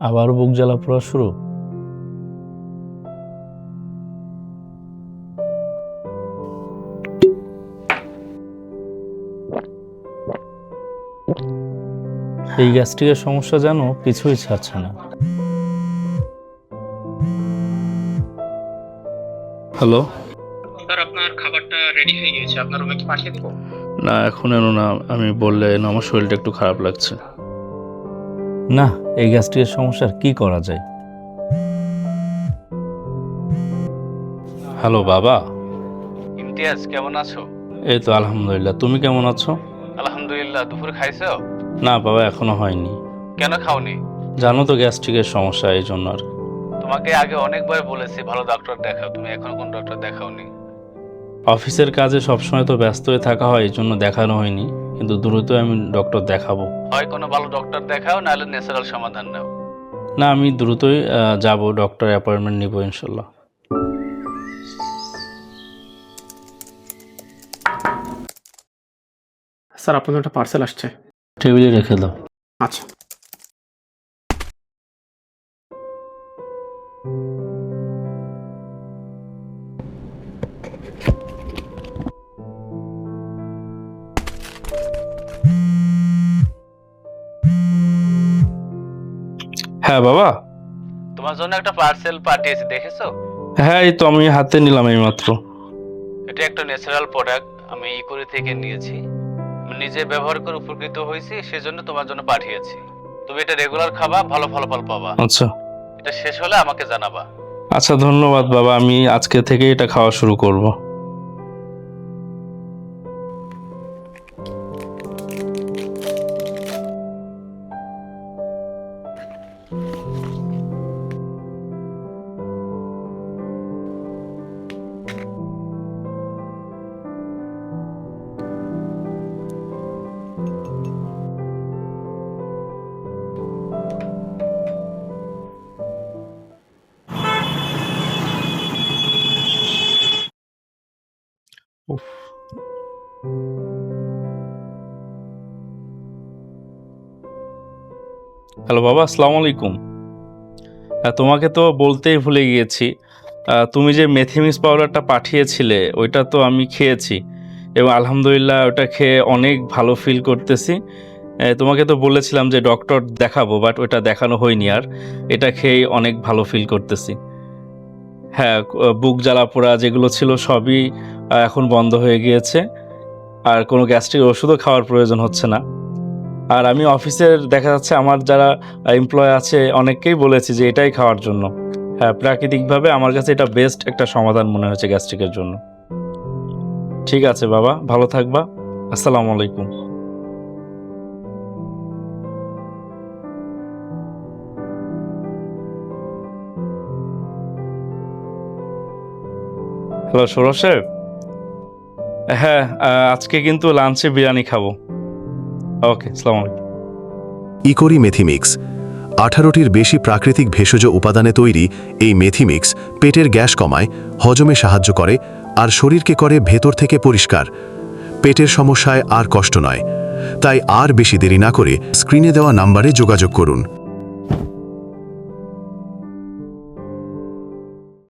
আবারও বুক জ্বালা পড়া শুরু? এই গ্যাস্ট্রিকের সমস্যা যেন কিছুই ছাড়ছে না। হ্যালো স্যার আপনার খাবারটা রেডি হয়ে গিয়েছে। আপনার রুমে কি পাঠিয়ে দেবো? না এখন এনো না। আমি বললে না আমার শরীরটা একটু খারাপ লাগছে। না এই গ্যাস্ট্রিকের সমস্যার কি করা যায়? হ্যালো বাবা। ইমতিয়াজ কেমন আছো? এই তো আলহামদুলিল্লাহ। তুমি কেমন আছো? আলহামদুলিল্লাহ দুপুর খাইছো? না বাবা এখনও হয়নি। কেন খাওনি? জানো তো গ্যাস্ট্রিকের সমস্যা এই জন্য আর কি। তোমাকে আগে অনেকবার বলেছি ভালো ডক্টর দেখাও। তুমি এখন কোন ডক্টর দেখাওনি। অফিসের কাজে সবসময় তো ব্যস্ত হয়ে থাকা হয় এই জন্য দেখানো হয়নি। কিন্তু দ্রুত আমি ডক্টর দেখাবো। হয় কোনো ভালো ডক্টর দেখাও নাহলে ন্যাচারাল সমাধান নাও। না আমি দ্রুতই যাব ডক্টর অ্যাপয়েন্টমেন্ট নিব ইনশাল্লাহ। স্যার আপনার একটা পার্সেল আসছে। টেবিলে রেখে দাও। আচ্ছা। হ্যাঁ বাবা। তোমার জন্য একটা পার্সেল পাঠিয়েছি দেখেছ? হ্যাঁ এই তো আমি হাতে নিলাম এই মাত্র এটা একটা ন্যাচারাল প্রোডাক্ট আমি ইকুরি থেকে নিয়েছি। নিজে ব্যবহার করে উপকৃত হয়েছি সেজন্য তোমার জন্য পাঠিয়েছি। তুমি এটা রেগুলার খাবা ভালো ফলাফল পাবা। আচ্ছা। এটা শেষ হলে আমাকে জানাবা। আচ্ছা ধন্যবাদ বাবা আমি আজকে থেকে এটা খাওয়া শুরু করব। হ্যালো বাবা আসসালামু আলাইকুম তোমাকে তো বলতেই ভুলে গিয়েছি। তুমি যে মেথি মেথিমিক্স পাউডারটা পাঠিয়েছিলে, ওইটা তো আমি খেয়েছি। এবং আলহামদুলিল্লাহ ওটা খেয়ে অনেক ভালো ফিল করতেছি। তোমাকে তো বলেছিলাম যে ডক্টর দেখাবো বাট ওটা দেখানো হয়নি আর। এটা খেয়েই অনেক ভালো ফিল করতেছি। হ্যাঁ বুক জ্বালা পোড়া যেগুলো ছিল সবই এখন বন্ধ হয়ে গিয়েছে। আর কোনো গ্যাস্ট্রিক ওষুধও খাওয়ার প্রয়োজন হচ্ছে না। আর আমি অফিসের, দেখা যাচ্ছে আমার যারা এমপ্লয় আছে, অনেককেই বলেছি যে এটাই খাওয়ার জন্য। হ্যাঁ প্রাকৃতিকভাবে আমার কাছে এটা বেস্ট একটা সমাধান মনে হয়েছে গ্যাস্ট্রিকের জন্য। ঠিক আছে বাবা, ভালো থাকবা। আসসালামু আলাইকুম। হ্যালো সৌরভ সাহেব হ্যাঁ আজকে কিন্তু লাঞ্চে বিরিয়ানি খাব। ওকে আসসালামু আলাইকুম। ইকোরি মেথিমিক্স আঠারোটির বেশি প্রাকৃতিক ভেষজ উপাদানে তৈরি এই মেথিমিক্স পেটের গ্যাস কমায়, হজমে সাহায্য করে আর শরীরকে করে ভেতর থেকে পরিষ্কার। পেটের সমস্যায় আর কষ্ট নয়, তাই আর বেশি দেরি না করে স্ক্রিনে দেওয়া নাম্বারে যোগাযোগ করুন।